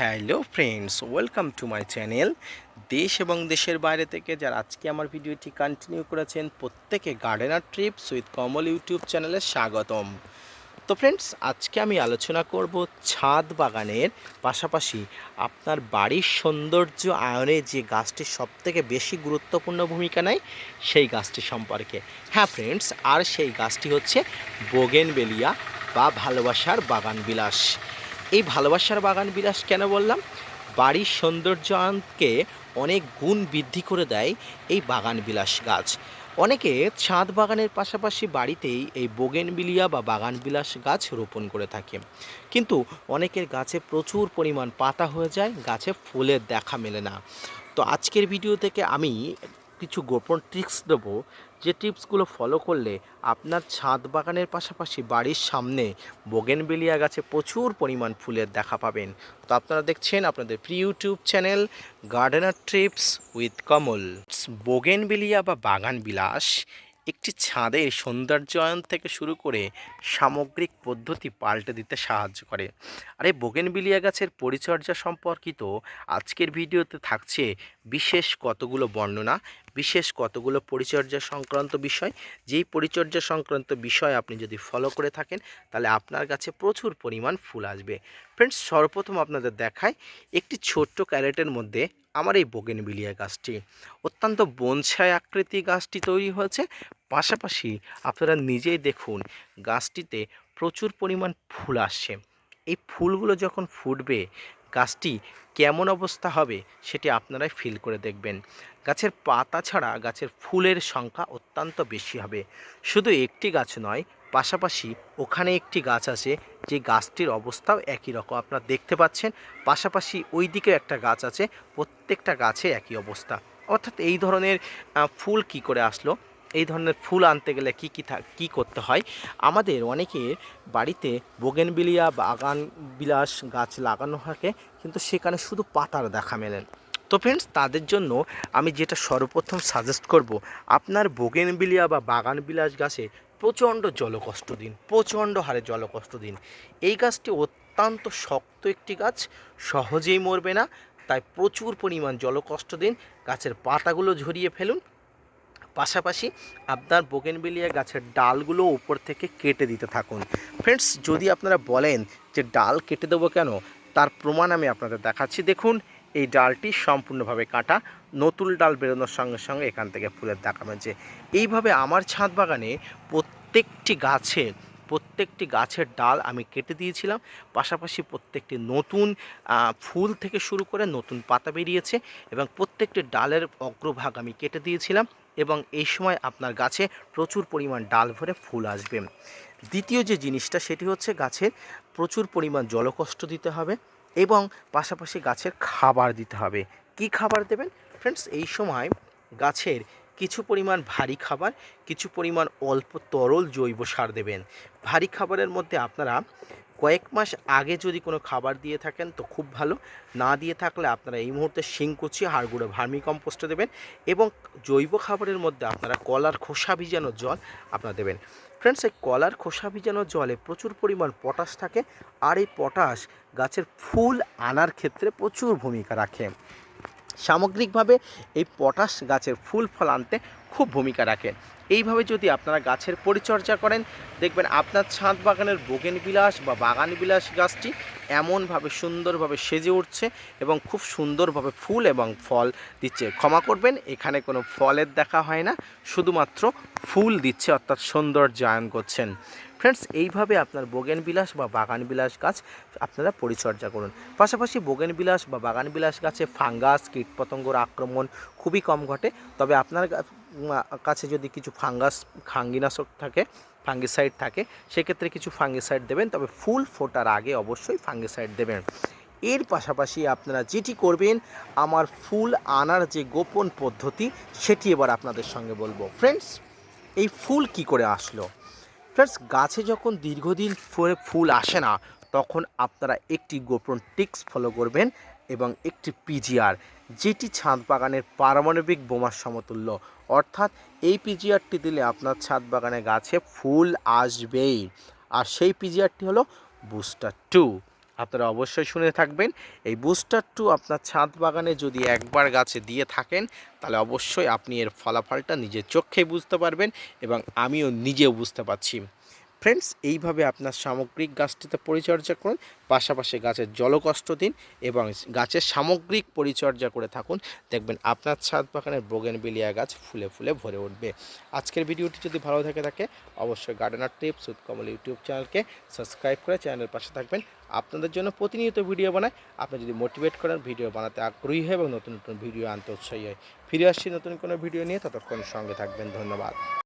Hello friends, welcome to my channel. দেশ এবং দেশের বাইরে থেকে যারা আজকে আমার ভিডিওটি কন্টিনিউ করেছেন, প্রত্যেকে gardener trips with Kamal YouTube চ্যানেলে স্বাগতম। তো ফ্রেন্ডস, আজকে আমি আলোচনা করব ছাদ বাগানের পাশাপাশি আপনার বাড়ির সৌন্দর্য আয়নে যে গাছটি সবথেকে বেশি গুরুত্বপূর্ণ ভূমিকা নেয়, সেই গাছটি সম্পর্কে। হ্যাঁ ফ্রেন্ডস, আর সেই গাছটি হচ্ছে বোগেনবেলিয়া বা ভালোবাসার বাগান বিলাস এই ভালোবাসার বাগান বিলাস কেন বললাম? বাড়ির সৌন্দর্যায়নকে অনেক গুণ বৃদ্ধি করে দেয় এই বাগান বিলাস গাছ। অনেকে ছাদ বাগানের পাশাপাশি বাড়িতেই এই বোগেনবিলিয়া বা বাগান বিলাস গাছ রোপণ করে থাকে। কিন্তু অনেকের গাছে প্রচুর পরিমাণ পাতা হয়ে যায়, গাছে ফুলের দেখা মেলে না। তো আজকের ভিডিও থেকে আমি কিছু গোপন ট্রিক্স দেবো। যে টিপসগুলো ফলো করলে আপনার ছাদ বাগানের পাশাপাশি বাড়ির সামনে বোগেনবেলিয়া গাছে প্রচুর পরিমাণ ফুলের দেখা পাবেন। তো আপনারা দেখছেন আপনাদের pre YouTube channel gardener trips with Kamal bougainvillea বা বাগান বিলাস একটি ছাদের সৌন্দর্যায়ন থেকে শুরু করে সামগ্রিক পদ্ধতি পাল্টে দিতে সাহায্য করে। আর এই বোগেনবিলিয়া গাছের পরিচর্যা সম্পর্কিত আজকের ভিডিওতে থাকছে বিশেষ কতগুলো বর্ণনা। বিশেষ কতগুলো পরিচর্যা সংক্রান্ত বিষয়, যেই পরিচর্যা সংক্রান্ত বিষয় আপনি যদি ফলো করে থাকেন, তাহলে আপনার কাছে প্রচুর পরিমাণ ফুল আসবে। ফ্রেন্ডস সর্বপ্রথম আপনাদের দেখায় একটি ছোট্ট ক্যারেটের মধ্যে আমার এই বোগেনবিলিয়া গাছটি। অত্যন্ত বনছাই আকৃতি গাছটি তৈরি হয়েছে। পাশাপাশি আপনারা নিজেই দেখুন, গাছটিতে প্রচুর পরিমাণ ফুল আসছে। এই ফুলগুলো যখন ফুটবে গাছটি কেমন অবস্থা হবে সেটি আপনারাই ফিল করে দেখবেন। গাছের পাতা ছাড়া গাছের ফুলের সংখ্যা অত্যন্ত বেশি হবে। শুধু একটি গাছ নয়, পাশাপাশি ওখানে একটি গাছ আছে, যে গাছটির অবস্থাও একই রকম। আপনারা দেখতে পাচ্ছেন, পাশাপাশি ওই দিকে একটা গাছ আছে, প্রত্যেকটা গাছে একই অবস্থা। অর্থাৎ এই ধরনের ফুল কি করে আসলো? এই ধরনের ফুল আনতে গেলে কি কি থা কী করতে হয়? আমাদের অনেকের বাড়িতে বোগেনবিলিয়া বাগান বিলাস গাছ লাগানো থাকে, কিন্তু সেখানে শুধু পাতার দেখা মেলেন তো ফ্রেন্ডস তাদের জন্য আমি যেটা সর্বপ্রথম সাজেস্ট করব, আপনার বোগেনবিলিয়া বা বাগান বিলাস গাছে প্রচণ্ড জলকষ্ট দিন, প্রচণ্ড হারে জলকষ্ট দিন। এই গাছটি অত্যন্ত শক্ত একটি গাছ, সহজেই মরবে না, তাই প্রচুর পরিমাণ জলকষ্ট দিন, গাছের পাতাগুলো ঝরিয়ে ফেলুন পাশাপাশি আপনার বোগেনবেলিয়া গাছের ডালগুলো উপর থেকে কেটে দিতে থাকুন। ফ্রেন্ডস যদি আপনারা বলেন যে ডাল কেটে দেবো কেন, তার প্রমাণ আমি আপনাদের দেখাচ্ছি। দেখুন, এই ডালটি সম্পূর্ণভাবে কাটা, নতুন ডাল বেরোনোর সঙ্গে সঙ্গে এখান থেকে ফুলের দেখা মেলছে এইভাবে আমার ছাদ বাগানে প্রত্যেকটি গাছে, প্রত্যেকটি গাছের ডাল আমি কেটে দিয়েছিলাম। পাশাপাশি প্রত্যেকটি নতুন ফুল থেকে শুরু করে নতুন পাতা বেরিয়েছে এবং প্রত্যেকটি ডালের অগ্রভাগ আমি কেটে দিয়েছিলাম। এবং এই সময় আপনার গাছে প্রচুর পরিমাণ ডাল ভরে ফুল আসবে। দ্বিতীয় যে জিনিসটা, সেটি হচ্ছে গাছের প্রচুর পরিমাণ জলকষ্ট দিতে হবে এবং পাশাপাশি গাছের খাবার দিতে হবে। কি খাবার দেবেন? ফ্রেন্ডস এই সময় গাছের কিছু পরিমাণ ভারী খাবার, কিছু পরিমাণ অল্প তরল জৈব সার দেবেন। ভারী খাবারের মধ্যে আপনারা কয়েক মাস আগে যদি কোনো খাবার দিয়ে থাকেন তো খুব ভালো। না দিয়ে থাকলে আপনারা এই মুহূর্তে শিংকুচি, হাড়গুঁড়ো ভার্মি কম্পোস্টে দেবেন এবং জৈব খাবারের মধ্যে আপনারা কলার খোসা ভিজানো জল আপনারা দেবেন। ফ্রেন্ডস, এই কলার খোসা ভিজানো জলে প্রচুর পরিমাণ পটাশ থাকে আর এই পটাশ গাছের ফুল আনার ক্ষেত্রে প্রচুর ভূমিকা রাখে। সামগ্রিকভাবে এই পটাশ গাছের ফুল ফল আনতে খুব ভূমিকা রাখে। এইভাবে যদি আপনারা গাছের পরিচর্যা করেন, দেখবেন আপনার ছাদ বাগানের বোগেন বিলাস বা বাগান বিলাস গাছটি এমনভাবে সুন্দরভাবে সেজে উঠছে এবং খুব সুন্দরভাবে ফুল এবং ফল দিচ্ছে। ক্ষমা করবেন, এখানে কোনো ফলের দেখা হয় না, শুধুমাত্র ফুল দিচ্ছে, অর্থাৎ সৌন্দর্যায়ন করছেন। ফ্রেন্ডস এইভাবে আপনার বোগেন বিলাস বা বাগান বিলাস গাছ আপনারা পরিচর্যা করুন। পাশাপাশি বোগেন বিলাস বা বাগান বিলাস গাছে ফাঙ্গাস, কীটপতঙ্গর আক্রমণ খুবই কম ঘটে। তবে আপনার কাছে যদি কিছু ফাঙ্গাস খাঙ্গিনাশক থাকে, ফাঙ্গিসাইড থাকে, সেক্ষেত্রে কিছু ফাঙ্গিসাইড দেবেন। তবে ফুল ফোটার আগে অবশ্যই ফাঙ্গিসাইড দেবেন। এর পাশাপাশি আপনারা যেটি করবেন, আমার ফুল আনার যে গোপন পদ্ধতি, সেটি এবার আপনাদের সঙ্গে বলব। ফ্রেন্ডস এই ফুল কি করে আসলো? ফ্রেন্ডস গাছে যখন দীর্ঘদিন ফলে ফুল আসে না, তখন আপনারা একটি গোপন টিক্স ফলো করবেন এবং একটি পিজিআর যেটি ছাদ বাগানের পারমাণবিক বোমার সমতুল্য। অর্থাৎ এই পিজিআরটি দিলে আপনার ছাদ বাগানে গাছে ফুল আসবেই। আর সেই পিজিআরটি হলো বুস্টার টু আপনারা অবশ্যই শুনে থাকবেন। এই বুস্টার টু আপনার ছাদ বাগানে যদি একবার গাছে দিয়ে থাকেন, তাহলে অবশ্যই আপনি এর ফলাফলটা নিজের চোখেই বুঝতে পারবেন এবং আমিও নিজেও বুঝতে পারছি। ফ্রেন্ডস এইভাবে আপনার সামগ্রিক গাছটিতে পরিচর্যা করুন। পাশাপাশি গাছের জলকষ্ট দিন এবং গাছের সামগ্রিক পরিচর্যা করে থাকুন। দেখবেন আপনার ছাদ বাগানের বোগেনবিলিয়া গাছ ফুলে ফুলে ভরে উঠবে। আজকের ভিডিওটি যদি ভালো থেকে থাকে, অবশ্যই গার্ডেনার টিপস উৎকমল ইউটিউব চ্যানেলকে সাবস্ক্রাইব করে চ্যানেলের পাশে থাকবেন। আপনাদের জন্য প্রতিনিয়ত ভিডিও বানায় আপনি যদি মোটিভেট করেন ভিডিও বানাতে আগ্রহী হয় এবং নতুন নতুন ভিডিও আনতে উৎসাহী হয় ফিরে আসছি নতুন কোনো ভিডিও নিয়ে। ততক্ষণ সঙ্গে থাকবেন। ধন্যবাদ।